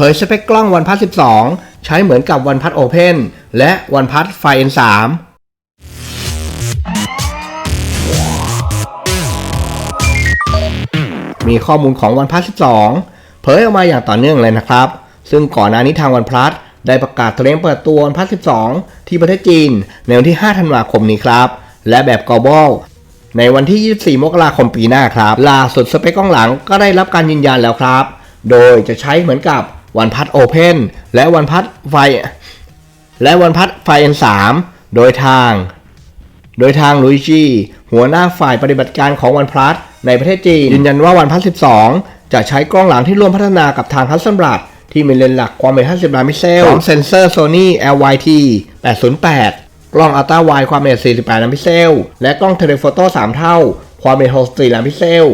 เผยสเปคกล้องวันพัท12 ใช้เหมือนกับวันพัทโอเพนและวันพัทไฟ N3 มีข้อมูลของวันพัท12 เผยออกมาอย่างต่อเนื่องเลยนะครับ ซึ่งก่อนหน้านี้ทางวันพลัสได้ประกาศเตรียมเปิดตัววันพัท12 ที่ประเทศจีน ในวันที่ 5 ธันวาคมนี้ครับ และแบบ global ในวันที่ 24 มกราคมปีหน้าครับ ล่าสุดสเปคกล้องหลังก็ได้รับการยืนยันแล้วครับ โดยจะใช้เหมือนกับ วันพัทโอเพนและวันพัทไฟ และวันพัทไฟ N3 โดยทาง โดยทางลุยจีหัวหน้าฝ่ายปฏิบัติการของวันพลัสในประเทศจีนยืนยันว่าวันพลัส12 จะใช้กล้องหลังที่ร่วมพัฒนากับทางฮัสซันบลัดที่มีเลนส์หลักความเป็น50ล้านพิเซลพร้อมเซ็นเซอร์ Sony LYT 808 กล้องอัลตร้าไวความเป็น48ล้านพิกเซล และกล้องเทเลโฟโต้ 3 เท่า ความเป็น64ล้านพิกเซล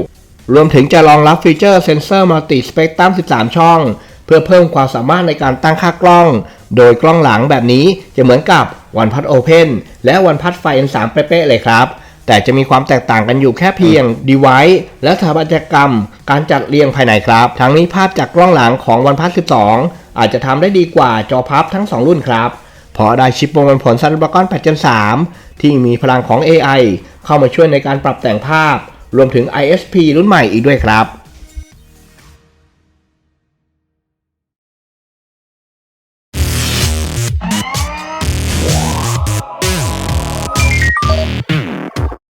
รวมถึงจะรองรับฟีเจอร์เซนเซอร์มัลติสเปกตรัม 13 ช่อง เพื่อเพิ่มความสามารถในการตั้งค่ากล้อง โดยกล้องหลังแบบนี้จะเหมือนกับวันพัดโอเพนและวันพัดไฟ N3 เป๊ะๆเลยครับ แต่จะมีความแตกต่างกันอยู่แค่เพียง device และสถาปัตยกรรม การจัดเรียงภายในครับ ทั้งนี้ภาพจากกล้องหลังของวันพัด 12 อาจจะทำได้ดีกว่าจอพับทั้ง 2 รุ่นครับ เพราะได้ชิปวงผล Snapdragon 8 3 ที่มีพลังของ AI เข้ามาช่วยในการปรับแต่งภาพ รวมถึง ISP รุ่นใหม่อีกด้วยครับ